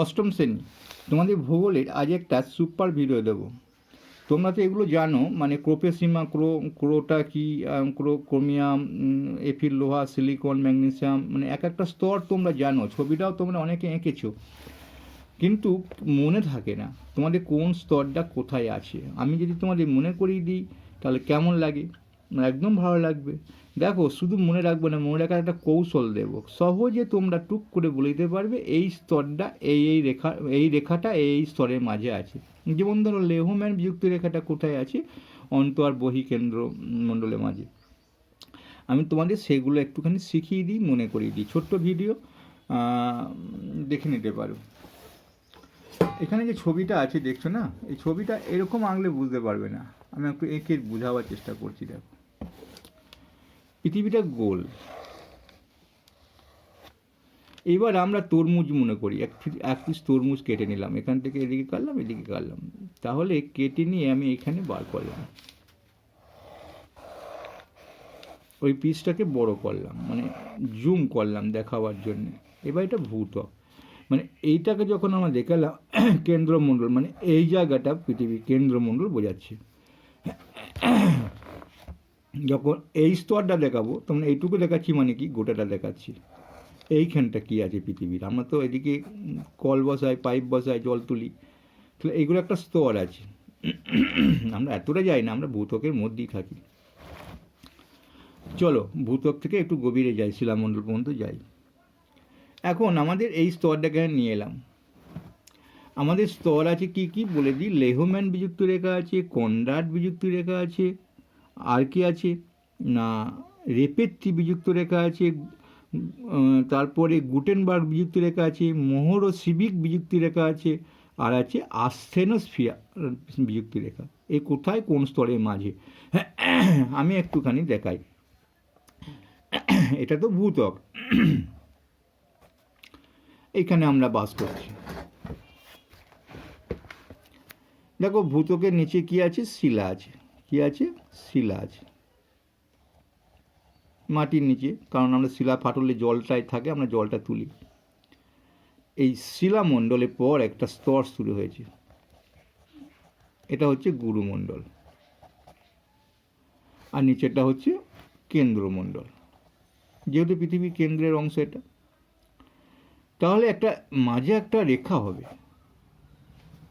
অষ্টম শ্রেণি। তোমাদের ভূগোলের আজ একটা সুপার ভিডিও দেবো। তোমরা তো এগুলো জানো মানে ক্রোপেসিমা ক্রো, ক্রোটা কি ক্রো ক্রোমিয়াম এফিল লোহা, সিলিকন, ম্যাগনেসিয়াম মানে এক একটা স্তর তোমরা জানো, ছবিটাও তোমরা অনেকে এঁকেছো। কিন্তু মনে থাকে না তোমাদের কোন স্তরটা কোথায় আছে। আমি যদি তোমাদের মনে করিয়ে দিই, তাহলে কেমন লাগে? একদম ভালো লাগবে। দেখো, শুধু মনে রাখব না, মনে রাখার একটা কৌশল দেবো। সহজে তোমরা টুক করে বলে দিতে পারবে, এই স্তরটা, এই এই রেখা, এই রেখাটা এই স্তরের মাঝে আছে। যেমন ধরো লেহম্যান বিযুক্ত রেখাটা কোথায় আছে? অন্ত আর বহি কেন্দ্র মণ্ডলের মাঝে। আমি তোমাদের সেগুলো একটুখানি শিখিয়ে দিই, মনে করিয়ে দিই। ছোট্ট ভিডিও দেখে নিতে পারো। এখানে যে ছবিটা আছে, দেখছ না? এই ছবিটা এরকম আঁকলে বুঝতে পারবে না। আমি একটু এঁকে বোঝাবার চেষ্টা করছি, দেখো। পৃথিবীটা গোল। এবার আমরা তরমুজ মনে করি। এক এক পিস তরমুজ কেটে নিলাম। এখান থেকে এদিকে কাটলাম এদিকে কাটলাম। তাহলে কেটে নিয়ে আমি এখানে বার করলাম। ওই পিসটাকে বড় করলাম মানে জুম করলাম দেখাবার জন্য। এবার এটা ভূতক মানে এইটাকে যখন আমরা দেখালাম, কেন্দ্রমণ্ডল মানে এই জায়গাটা পৃথিবীর কেন্দ্রমণ্ডল বোঝাচ্ছে। যখন এই স্তরটা দেখাবো, তখন এইটুকু দেখাচ্ছি মানে কি? গোটাটা দেখাচ্ছি। এইখানটা কি আছে পৃথিবীর? আমরা তো এদিকে কল বসাই, পাইপ বসাই, জল তুলি। তাহলে এইগুলো একটা স্তর আছে। আমরা এতটা যাই না, আমরা ভূতকের মধ্যেই থাকি। চলো ভূতক থেকে একটু গভীরে যাই, শিলামণ্ডল পর্যন্ত যাই। এখন আমাদের এই স্তরটাকে নিয়ে এলাম। আমাদের স্তর আছে কি কি? বলে দিই লেহম্যান বিযুক্ত রেখা আছে কন্ডাট বিযুক্ত রেখা আছে আর কি আছে? না রেপেত্রি বিযুক্ত রেখা আছে তারপরে গুটেনবার্গ বিযুক্ত রেখা আছে, মোহর ও সিভিক বিযুক্তি রেখা আছে, আর আছে আস্থেনোস্ফিয়া বিযুক্তি রেখা। এই কোথায়? কোন স্তরের মাঝে? আমি একটুখানি দেখাই। এটা তো ভূতক। এখানে আমরা বাস করছি। দেখো, ভূতকের নিচে কি আছে? শিলা আছে। কি আছে? শিলা আছে। মাটির নিচে, কারণ আমরা শিলা ফাটলে জলটাই থাকে, আমরা জলটা তুলি। এই শিলামণ্ডলের পর একটা স্তর শুরু হয়েছে। এটা হচ্ছে গুরুমণ্ডল আর নিচেরটা হচ্ছে কেন্দ্রমণ্ডল যেহেতু পৃথিবীর কেন্দ্রের অংশ এটা, তাহলে একটা মাঝে একটা রেখা হবে।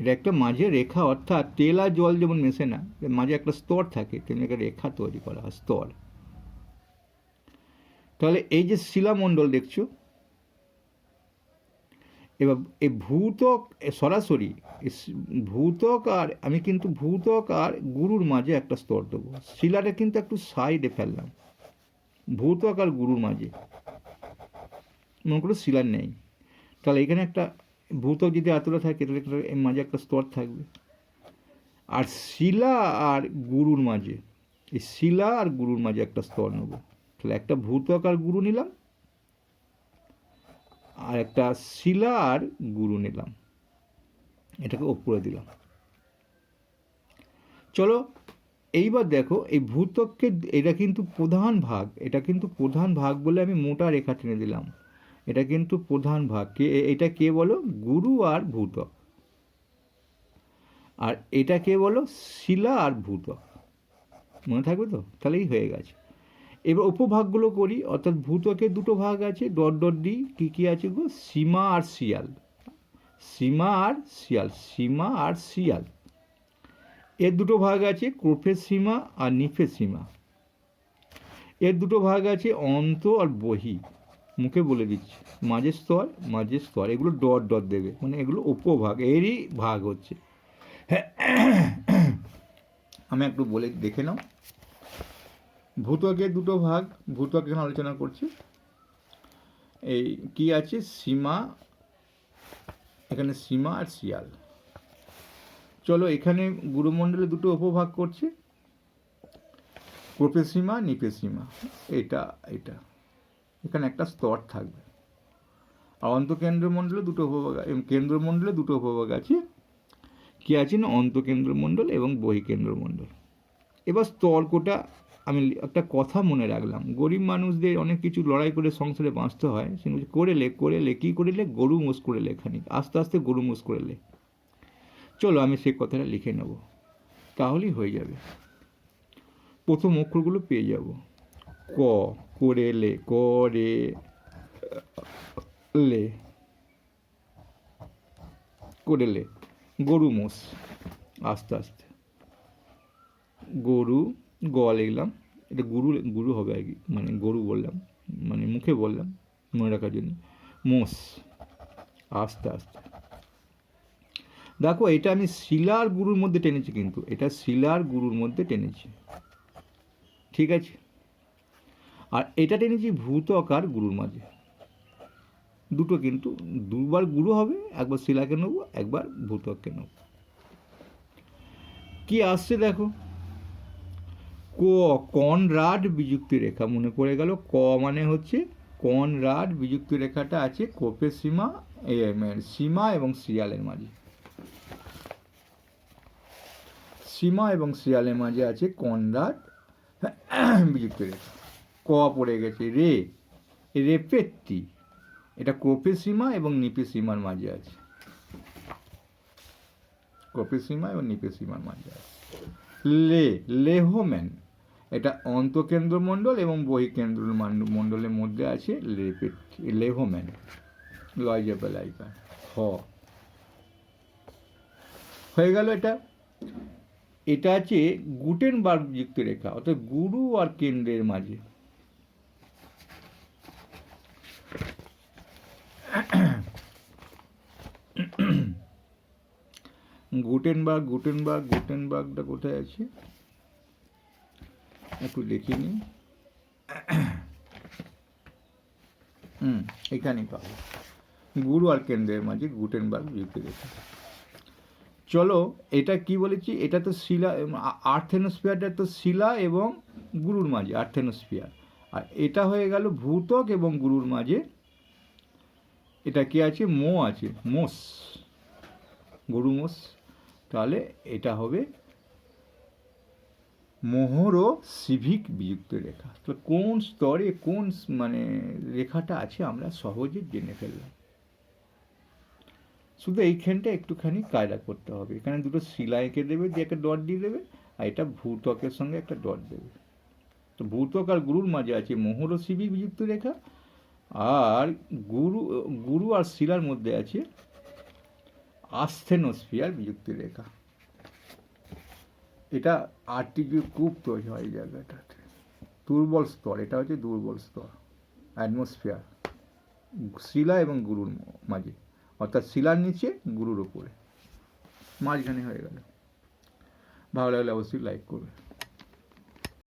এটা একটা মাঝে রেখা, অর্থাৎ তেল আর জল যেমন মেশে না, মাঝে একটা স্তর থাকে, তেমনি একটা রেখা তৈরি করা হয়, স্তর। তাহলে এই যে শিলামণ্ডল দেখছ, এবার এই ভূতক সরাসরি ভূতক আর, আমি কিন্তু ভূতক আর গুরুর মাঝে একটা স্তর দেবো। শিলাটা কিন্তু একটু সাইডে ফেললাম, ভূতক আর গুরুর মাঝে। মনে করো শিলার নেই। তাহলে এখানে একটা ভূতক যদি এতটা থাকে, তাহলে এর মাঝে একটা স্তর থাকবে। আর শিলা আর গুরুর মাঝে, এই শিলা আর গুরুর মাঝে একটা স্তর নেব। তাহলে একটা ভূতক আর গুরু নিলাম, আর একটা শিলা আর গুরু নিলাম। এটাকে ওপরে দিলাম। চলো, এইবার দেখো, এই ভূতককে এটা কিন্তু প্রধান ভাগ, এটা কিন্তু প্রধান ভাগ বলে আমি মোটা রেখা টেনে দিলাম। এটা কিন্তু প্রধান ভাগ। কে, এটা কে বলো? গুরু আর ভূতক আর এটা কে বলো? শিলা আর ভূতক মনে থাকবে তো? তাহলেই হয়ে গেছে। এবার উপভাগগুলো করি। অর্থাৎ ভূতকের দুটো ভাগ আছে। ডট ডট ডি, কী কী আছে গো? সীমা আর শিয়াল। সীমা আর শিয়াল। সীমা আর শিয়াল। এর দুটো ভাগ আছে ক্রোফের সীমা আর নিফের সীমা। এর দুটো ভাগ আছে অন্ত আর বহি। মুখে বলে দিচ্ছি মাঝের স্তর মাঝের স্তর এগুলো ডট ডট দেবে মানে এগুলো উপভাগ, এরই ভাগ হচ্ছে। আমি একটু বলে দেখে নাও। ভূতকের দুটো ভাগ ভূতক এখানে আলোচনা করছি। এই কি আছে? সীমা, এখানে সীমা আর শিয়াল। চলো এখানে গুরুমণ্ডলে দুটো উপভাগ করছে। কোপে সীমা নিপে সীমা, এটা এটা। এখানে একটা স্তর থাকবে। আর অন্তকেন্দ্রমণ্ডলে দুটো উপভাগ কেন্দ্রমণ্ডলে দুটো উপভাগ আছে। কি আছে না? অন্তকেন্দ্রমণ্ডল এবং বহিকেন্দ্রমণ্ডল। এবার স্তর কোটা আমি একটা কথা মনে রাখলাম। গরিব মানুষদের অনেক কিছু লড়াই করে সংসারে বাঁচতে হয়। সেগুলো করে লে করে লে, কী করে লে? গরু মোষ করে লে খানিক আস্তে আস্তে গরু মোষ করে লে। চলো, আমি সেই কথাটা লিখে নেব। তাহলেই হয়ে যাবে। প্রথম অক্ষরগুলো পেয়ে যাব। ক করে লে করে লে করে লে গরু মোষ, আস্তে আস্তে। গরু গ লিখলাম। এটা গুরু গুরু হবে আর কি মানে গরু বললাম মানে মুখে বললাম, মনে রাখার জন্য। মোষ, আস্তে আস্তে। দেখো, এটা আমি শিলার গুরুর মধ্যে টেনেছি কিন্তু, এটা শিলার গুরুর মধ্যে টেনেছি। ঠিক আছে? আর এটা টেনেছি ভূতকার গুরুর মাঝে। দুটো কিন্তু, দুবার গুরু হবে, একবার শিলাকে নেব, একবার ভূতককে নেব। কি আসছে দেখো? ক, কনরাড বিযুক্তি রেখা মনে পড়ে গেল। ক মানে হচ্ছে কনরাড বিযুক্তি রেখাটা আছে কোপের সীমা সীমা এবং শিয়ালের মাঝে। সীমা এবং শিয়ালের মাঝে আছে কনরাড বিযুক্তি রেখা। ক পড়ে গেছে রে রেপেত্তি এটা কোপে সীমা এবং নিপে সীমার মাঝে আছে। কোপে সীমা এবং নিপে সীমার মাঝে আছে। লে, লেহম্যান। এটা অন্তকেন্দ্র মণ্ডল এবং বহিকেন্দ্র মণ্ডলের মধ্যে আছে লেপেট লেহম্যান। লয়জাবেলাইকা হ। হয়ে গেল এটা। এটা আছে গুটেনবার্গ যুক্ত রেখা অর্থাৎ গুরু আর কেন্দ্রের মাঝে। গুটেনবার্গ গুটেনবার্গ গুটেনবার্গটা কোথায় আছে? একটু দেখে নিই। হুম, এখানেই পাবো। গুরু আর কেন্দ্রের মাঝে গুটেনবার্গ যুক্ত রেখা চলো, এটা কি বলেছি? এটা তো শিলা আর্থেনোস্ফিয়ারটা তো শিলা এবং গুরুর মাঝে, আর্থেনোস্ফিয়ার। আর এটা হয়ে গেল ভূতক এবং গুরুর মাঝে। এটা কি আছে? মো আছে। মোষ। গরু মোষ। তাহলে এটা হবে মোহর ও সিভিক বিযুক্ত রেখা। তো কোন স্তরে কোন মানে রেখাটা আছে আমরা সহজে জেনে ফেললাম। শুধু এইখানটা একটুখানি কায়দা করতে হবে। এখানে দুটো শিলা এঁকে দেবে দিয়ে একটা ডট দিয়ে দেবে, আর এটা ভূতকের সঙ্গে একটা ডট দেবে। তো ভূতক আর গুরুর মাঝে আছে, মোহর ও বিযুক্ত রেখা, আর গুরু গুরু আর শিলার মধ্যে আছে আস্থেনোস্ফিয়ার বিযুক্তি রেখা। এটা যে কূপ তৈরি হয় এই জায়গাটাতে। দুর্বল স্তর, এটা হচ্ছে দুর্বল স্তর, অ্যাটমসফিয়ার, শিলা এবং গুরুর মাঝে। অর্থাৎ শিলার নিচে, গুরুর ওপরে মাঝখানে হয়ে গেল। ভালো লাগলে অবশ্যই লাইক করবে।